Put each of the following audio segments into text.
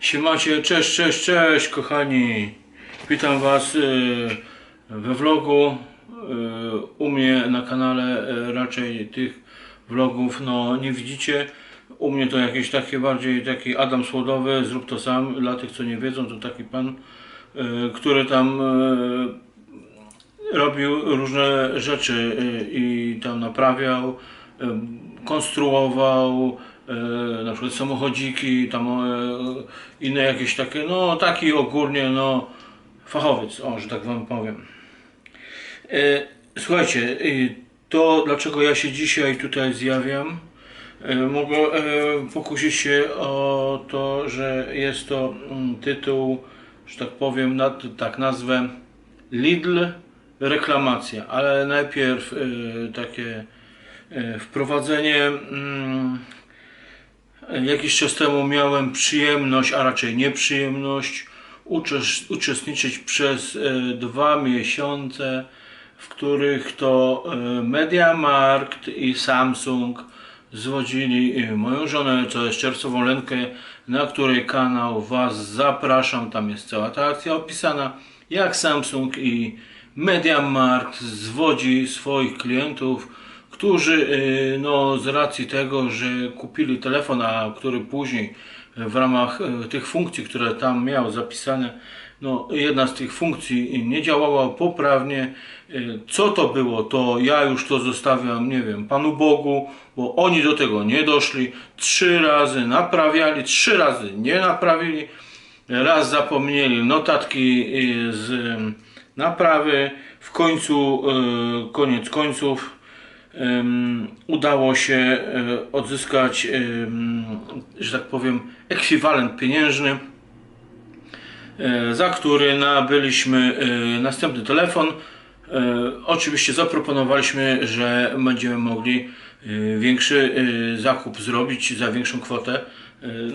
Siemacie, cześć, cześć, cześć kochani. Witam was y, we vlogu. Y, U mnie na kanale y, raczej tych vlogów no nie widzicie. U mnie to jakieś takie bardziej taki Adam Słodowy, zrób to sam. Dla tych co nie wiedzą, to taki pan, który tam robił różne rzeczy i tam naprawiał, konstruował na przykład samochodziki, tam y, inne jakieś takie, no taki ogólnie no fachowiec, o, że tak wam powiem. Y, Słuchajcie, to dlaczego ja się dzisiaj tutaj zjawiam, mogę pokusić się o to, że jest to mm, tytuł, że tak powiem, na, tak nazwę Lidl reklamacja, ale najpierw takie wprowadzenie. Jakiś czas temu miałem przyjemność, a raczej nieprzyjemność uczes- uczestniczyć przez e, dwa miesiące, w których to e, Mediamarkt i Samsung zwodzili e, moją żonę, to jest czerwcową Lenkę, na której kanał Was zapraszam. Tam jest cała ta akcja opisana, jak Samsung i Mediamarkt zwodzi swoich klientów, którzy y, no, z racji tego, że kupili telefon, a który później w ramach y, tych funkcji, które tam miał zapisane, no, jedna z tych funkcji nie działała poprawnie. Y, Co to było, to ja już to zostawiam, nie wiem, Panu Bogu, bo oni do tego nie doszli. Trzy razy naprawiali, trzy razy nie naprawili. Raz zapomnieli notatki y, z y, naprawy. W końcu, y, koniec końców, udało się y, odzyskać, że tak powiem, ekwiwalent pieniężny, y, za który nabyliśmy y, następny telefon. Oczywiście zaproponowaliśmy, że będziemy mogli większy zakup zrobić za większą kwotę.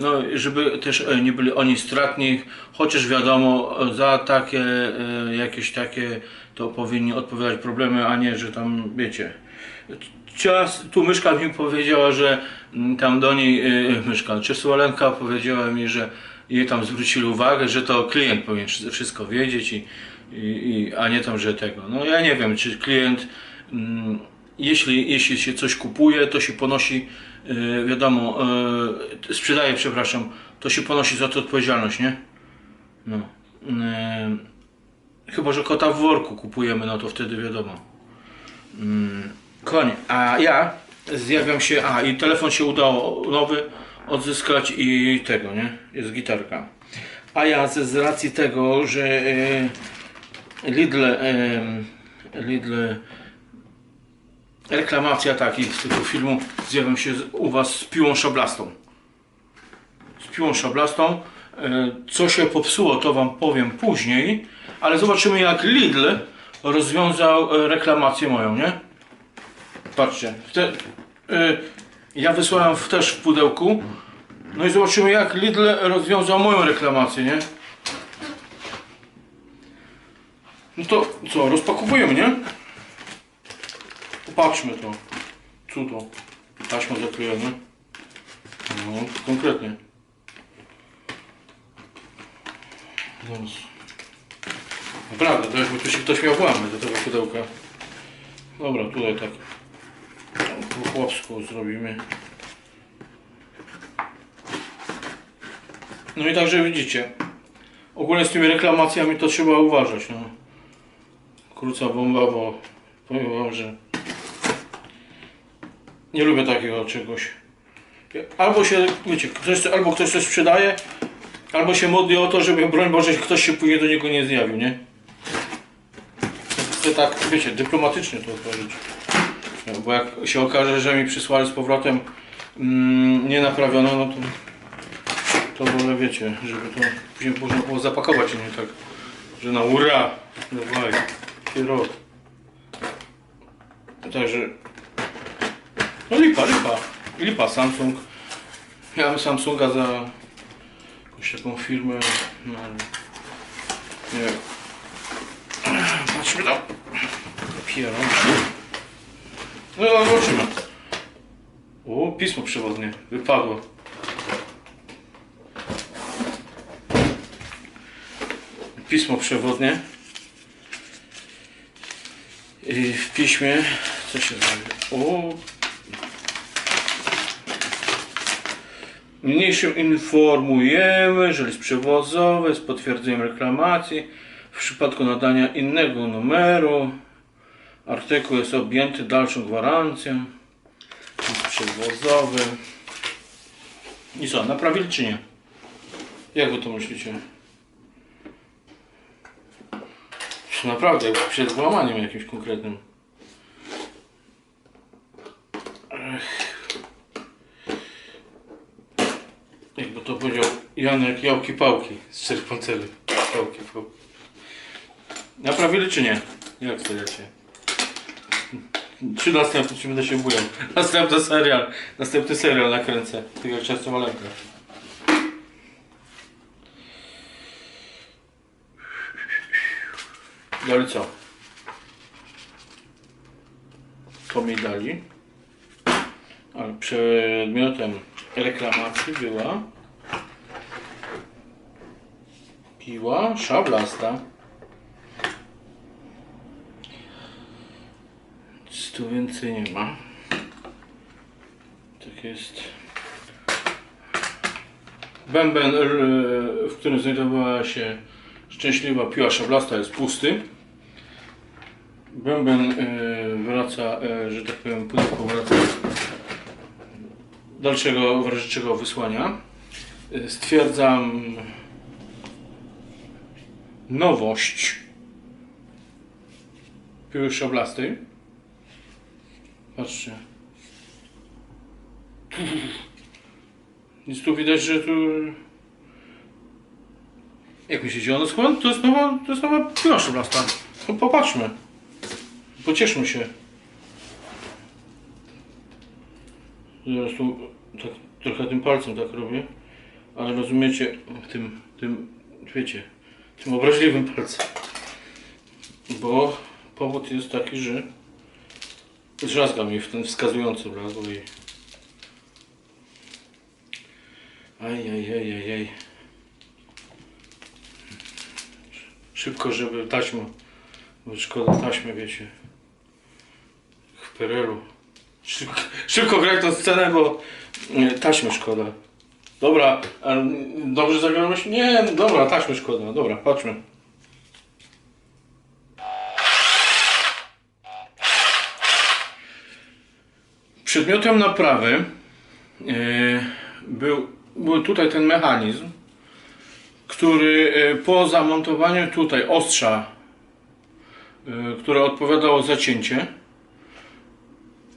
No, żeby też nie byli oni stratni, chociaż wiadomo, za takie jakieś takie to powinni odpowiadać problemy, a nie, że tam wiecie. Tu myszka mi powiedziała, że mm, tam do niej y, myszka, Czesłalenka powiedziała mi, że jej tam zwrócili uwagę, że to klient powinien wszy- wszystko wiedzieć, i, i, i, a nie tam, że tego. No ja nie wiem, czy klient, mm, jeśli, jeśli się coś kupuje, to się ponosi, y, wiadomo, y, sprzedaje, przepraszam, to się ponosi za to odpowiedzialność, nie? No. Y, chyba, że kota w worku kupujemy, no to wtedy wiadomo. Mm, Koń, a ja zjawiam się, a i telefon się udało nowy odzyskać i tego, nie? Jest gitarka. A ja ze z racji tego, że e, Lidl, e, Lidl reklamacja taki z tego filmu zjawiam się z- u was z piłą szablastą. Z piłą szablastą. E, Co się popsuło, to wam powiem później, ale zobaczymy jak Lidl rozwiązał reklamację moją, nie? Patrzcie, te, y, ja wysłałem w, też w pudełku. No i zobaczymy jak Lidl rozwiązał moją reklamację, nie? No to co, rozpakowujemy, nie? Popatrzmy to. Cudo. Taśmą zaklejone. No, konkretnie. Zaraz. Naprawdę, to jakby tu się ktoś miał włamać do tego pudełka. Dobra, tutaj tak po chłopsku zrobimy. No i także widzicie, ogólnie z tymi reklamacjami to trzeba uważać. No. Króca bomba, bo powiem wam, że nie lubię takiego czegoś. Albo się, wiecie, ktoś, albo ktoś coś sprzedaje, albo się modli o to, żeby broń Boże ktoś się później do niego nie zjawił, nie? Chcę tak, wiecie, dyplomatycznie to odpowiedzieć. No, Bo jak się okaże, że mi przysłali z powrotem mm, nie naprawiono, no to to wolę wiecie, żeby to później można było zapakować, a nie tak, że na ura, dawaj, kierowca. Także, no lipa, lipa, lipa Samsung. Miałem Samsunga za jakąś taką firmę, no, nie wiem. Patrzmy tam. Pieron. No zobaczymy. O, pismo przewodnie. Wypadło. pismo przewodnie. I w piśmie co się znajdzie? O! Niniejszym informujemy, że list przewozowy z potwierdzeniem reklamacji w przypadku nadania innego numeru artykuł jest objęty dalszą gwarancją. List przewozowy. I co, naprawili czy nie? Jak wy to myślicie? Naprawdę, przed włamaniem jakimś konkretnym. Jakby to powiedział Janek Jałki Pałki z Czerwoncewy. Jałki Pałki. Naprawili czy nie? Jak stawiacie? Czy następny, czy będę się bujał? Następny serial. Następny serial nakręcę. Tak jak często malenka. Dali co? To mi dali. Ale przedmiotem reklamacji była piła szablasta. Tu więcej nie ma. Tak jest. Bęben, w którym znajdowała się szczęśliwa piła szablasta jest pusty. Bęben y, wraca, y, że tak powiem, pudełko wraca dalszego w razie czego wysłania. Y, Stwierdzam nowość piły szablastej. Patrzcie. Nic tu widać, że tu... Jak myślicie, ono skąd? To jest nowa, to jest nowa piła szablasta. No popatrzmy. Pocieszmy się. Zaraz tu tak, trochę tym palcem tak robię. Ale rozumiecie, tym, tym, wiecie, tym obraźliwym palcem. Bo powód jest taki, że drzazga mi w ten wskazujący wlazł i... Ajajajajaj. Szybko, żeby taśma, bo szkoda taśmy, wiecie. W perelu. Szybko, szybko grać tę scenę, bo nie, taśmy szkoda. Dobra, dobrze zagrałeś? Nie, no dobra, taśmy szkoda. Dobra, patrzmy. Przedmiotem naprawy e, był, był tutaj ten mechanizm, który e, po zamontowaniu tutaj ostrza, e, które odpowiadało za cięcie,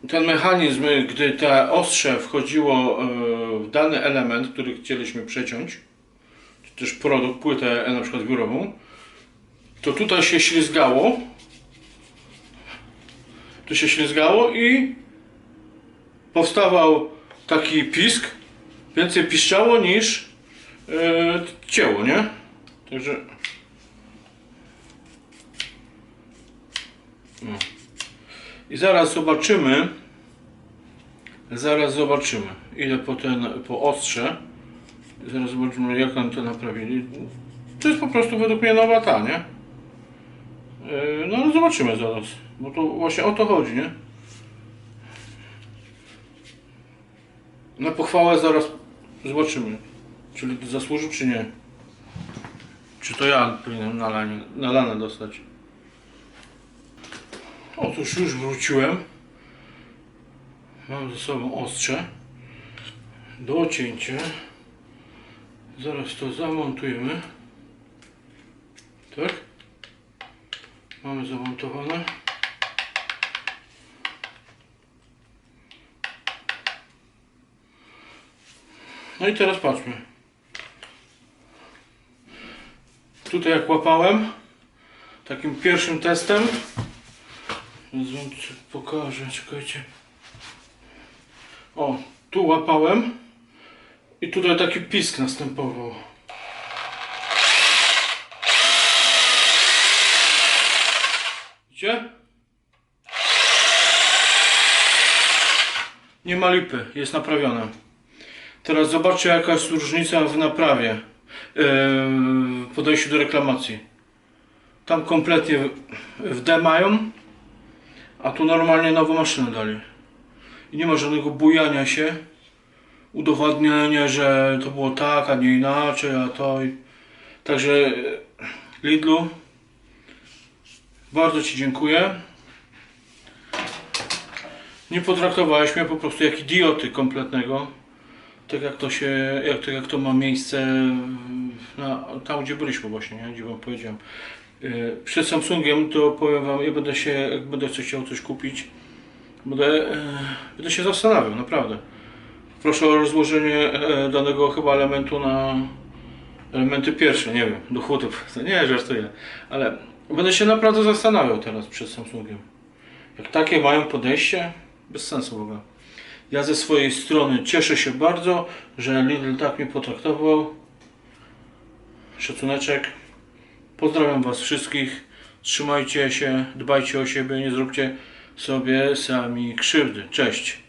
ten mechanizm, gdy te ostrze wchodziło w dany element, który chcieliśmy przeciąć, czy też produkt, płytę na przykład biurową, to tutaj się ślizgało, tu się ślizgało i powstawał taki pisk, więcej piszczało niż e, cięło, nie? Także... No. I zaraz zobaczymy, zaraz zobaczymy, ile po ten, po ostrze, zaraz zobaczymy jak oni to naprawili. To jest po prostu według mnie nowa ta, nie? E, No ale zobaczymy zaraz, bo to właśnie o to chodzi, nie? Na pochwałę zaraz zobaczymy, czyli zasłużył czy nie. Czy to ja powinienem nalanie, nalane dostać. Otóż już wróciłem. Mam ze sobą ostrze do cięcia. Zaraz to zamontujemy. Tak? Mamy zamontowane. No i teraz patrzmy. Tutaj jak łapałem, takim pierwszym testem, tu pokażę, czekajcie. O, tu łapałem i tutaj taki pisk następował. Widzicie? Nie ma lipy, jest naprawione. Teraz zobaczcie jaka jest różnica w naprawie, yy, w podejściu do reklamacji. Tam kompletnie w- D mają, a tu normalnie nową maszynę dali. I nie ma żadnego bujania się, udowadniania, że to było tak, a nie inaczej, a to. Także e, Lidlu, bardzo Ci dziękuję. Nie potraktowałeś mnie po prostu jak idioty kompletnego. Tak jak to się, jak, tak jak to ma miejsce na, tam gdzie byliśmy właśnie, nie? gdzie wam powiedziałem. Yy, Przed Samsungiem to powiem wam, ja będę się, jak będę chciał coś kupić, będę, yy, będę się zastanawiał, naprawdę. Proszę o rozłożenie e, danego chyba elementu na elementy pierwsze, nie wiem, do chłodów. Nie, żartuję, ale będę się naprawdę zastanawiał teraz przed Samsungiem. Jak takie mają podejście, bez sensu w ogóle. Ja ze swojej strony cieszę się bardzo, że Lidl tak mnie potraktował. Szacuneczek. Pozdrawiam Was wszystkich. Trzymajcie się, dbajcie o siebie, nie zróbcie sobie sami krzywdy. Cześć.